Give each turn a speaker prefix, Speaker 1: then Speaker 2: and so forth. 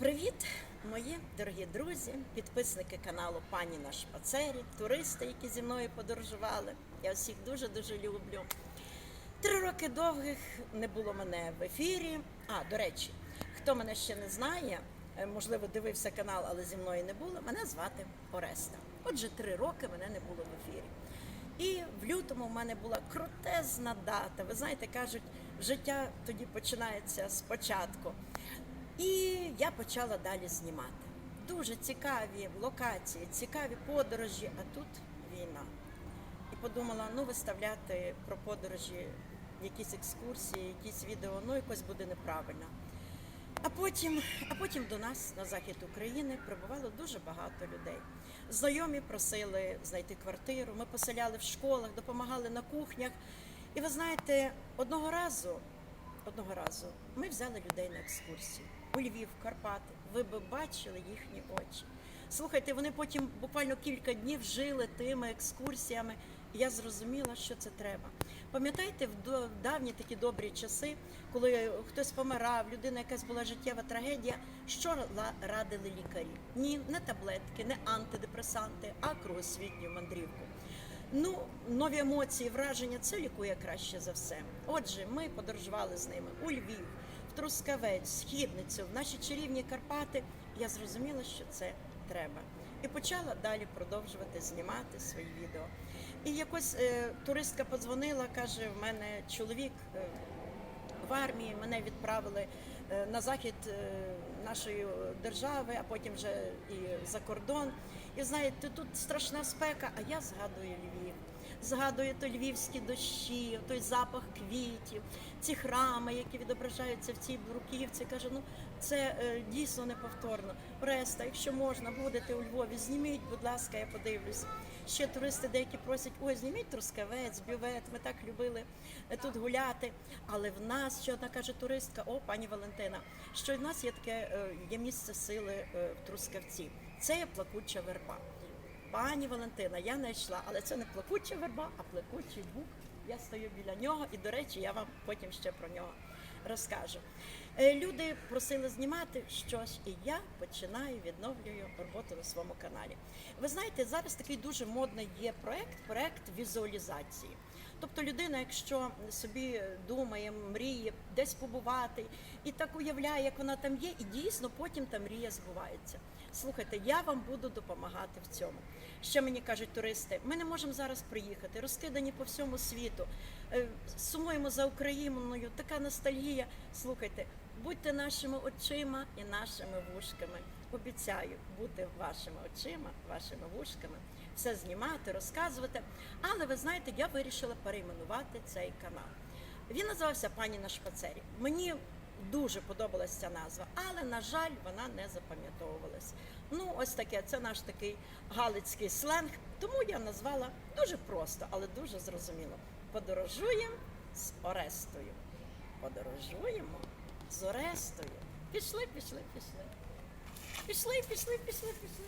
Speaker 1: Привіт, мої дорогі друзі, підписники каналу Пані на Шпацері, туристи, які зі мною подорожували. Я всіх дуже дуже люблю. Три роки довгих не було мене в ефірі. А, до речі, хто мене ще не знає, е, можливо, дивився канал, але зі мною не було. Мене звати Ореста. Отже, три роки мене не було в ефірі. І в лютому в мене була крутезна дата. Ви знаєте, кажуть, життя тоді починається спочатку. І я почала далі знімати. Дуже цікаві локації, цікаві подорожі, а тут війна. І подумала, ну виставляти про подорожі, якісь екскурсії, якісь відео, ну якось буде неправильно. А потім, а потім до нас на захід України прибувало дуже багато людей. Знайомі просили знайти квартиру. Ми поселяли в школах, допомагали на кухнях. І ви знаєте, одного разу, одного разу ми взяли людей на екскурсію у Львів, Карпати. Ви би бачили їхні очі. Слухайте, вони потім буквально кілька днів жили тими екскурсіями. Я зрозуміла, що це треба. Пам'ятаєте, в давні такі добрі часи, коли хтось помирав, людина якась була життєва трагедія, що радили лікарі? Ні, не таблетки, не антидепресанти, а кругосвітню мандрівку. Ну, нові емоції, враження це лікує краще за все. Отже, ми подорожували з ними у Львів, Трускавець, Східницю, в наші чарівні Карпати. Я зрозуміла, що це треба. І почала далі продовжувати знімати свої відео. І якось е, туристка подзвонила, каже: в мене чоловік е, в армії, мене відправили е, на захід е, нашої держави, а потім вже і за кордон. І знаєте, тут страшна спека, а я згадую Львів. Згадую той львівські дощі, той запах квітів, ці храми, які відображаються в цій бруківці. Каже, ну це е, дійсно неповторно. Преста, якщо можна, будете у Львові, зніміть, будь ласка, я подивлюсь. Ще туристи деякі просять, ой, зніміть трускавець, бювет. Ми так любили е, тут гуляти. Але в нас ще одна каже туристка, о, пані Валентина, що в нас є таке е, є місце сили в Трускавці. Це є плакуча верба. Пані Валентина, я знайшла, але це не плакуча верба, а плакучий бук. Я стою біля нього, і, до речі, я вам потім ще про нього розкажу. Е, Люди просили знімати щось, і я починаю відновлюю роботу на своєму каналі. Ви знаєте, зараз такий дуже модний є проект, проект візуалізації. Тобто людина, якщо собі думає, мріє десь побувати, і так уявляє, як вона там є, і дійсно потім та мрія збувається. Слухайте, я вам буду допомагати в цьому. Ще мені кажуть туристи, ми не можемо зараз приїхати, розкидані по всьому світу. Е, Сумуємо за Україною, така ностальгія. Слухайте, будьте нашими очима і нашими вушками. Обіцяю бути вашими очима, вашими вушками, все знімати, розказувати. Але ви знаєте, я вирішила перейменувати цей канал. Він називався Пані на шпацері. Мені дуже подобалася ця назва, але на жаль, вона не запам'ятовувалась. Ну, ось таке, це наш такий галицький сленг. Тому я назвала дуже просто, але дуже зрозуміло. Подорожуємо з Орестою. Подорожуємо з Орестою. Пішли, пішли, пішли. Пішли, пішли, пішли, пішли.